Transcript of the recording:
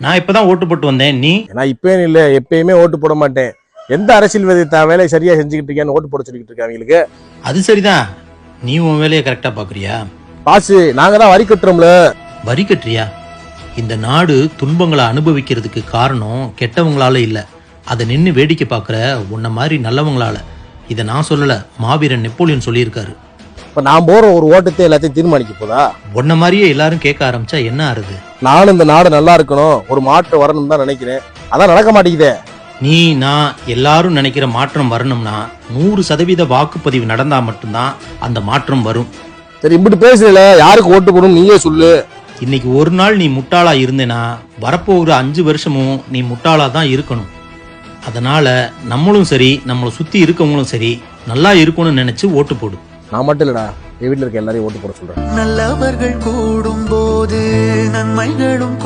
நான் இப்பதான் ஓட்டு போட்டு வந்தேன். நீ? நான் இப்பயும் இல்ல. எப்பயுமே ஓட்டு போட மாட்டேன். எந்த அரசியல்வாதி தான் வேலையை சரியா செஞ்சுக்கிட்டு இருக்கான்னு ஓட்டு போட சொல்லிக்கிட்டு இருக்காங்க அவங்களுக்கு. அது சரிதான். நீ உன் வேலையை கரெக்டா பாக்குறியா? பாசு நாங்க தான் வரி கட்டுறோம்ல. வரி கட்டுறியா? இந்த நாடு துன்பங்களை அனுபவிக்கிறதுக்கு காரணம் கெட்டவங்களால இல்ல. அதை நின்னு வேடிக்கை பார்க்குற உன்ன மாதிரி நல்லவங்களால. இதை நான் சொல்லல. மாவீரன் நெப்போலியன் சொல்லியிருக்காரு. இப்ப நான் போற ஒரு ஓட்டத்தை எல்லாத்தையும் தீர்மானிக்க போதா? உன்ன மாதிரியே எல்லாரும் கேட்க ஆரம்பிச்சா என்ன ஆறுது? நானும் இந்த நாடு நல்லா இருக்கணும் ஒரு மாற்றம் வரணும் தான் நினைக்கிறேன். அதான் நடக்க மாட்டேங்குதே. நீ நான் எல்லாரும் நினைக்கிற மாற்றம் வரணும்னா நூறு சதவீத வாக்குப்பதிவு நடந்தா மட்டும்தான் அந்த மாற்றம் வரும். சரி இப்படி பேசல யாருக்கு ஓட்டு போடணும் நீயே சொல்லு. இன்னைக்கு ஒரு நாள் நீ முட்டாளா இருந்தேனா வரப்போகிற அஞ்சு வருஷமும் நீ முட்டாளா தான் இருக்கணும். அதனால நம்மளும் சரி நம்மளை சுத்தி இருக்கவங்களும் சரி நல்லா இருக்கணும்னு நினைச்சு ஓட்டு போடு. நான் மட்டும் இல்லடா என் வீட்டுல இருக்க எல்லாரையும் ஓட்டு போட சொல்றேன். நல்லவர்கள் கூடும் போது நன்மைகளும்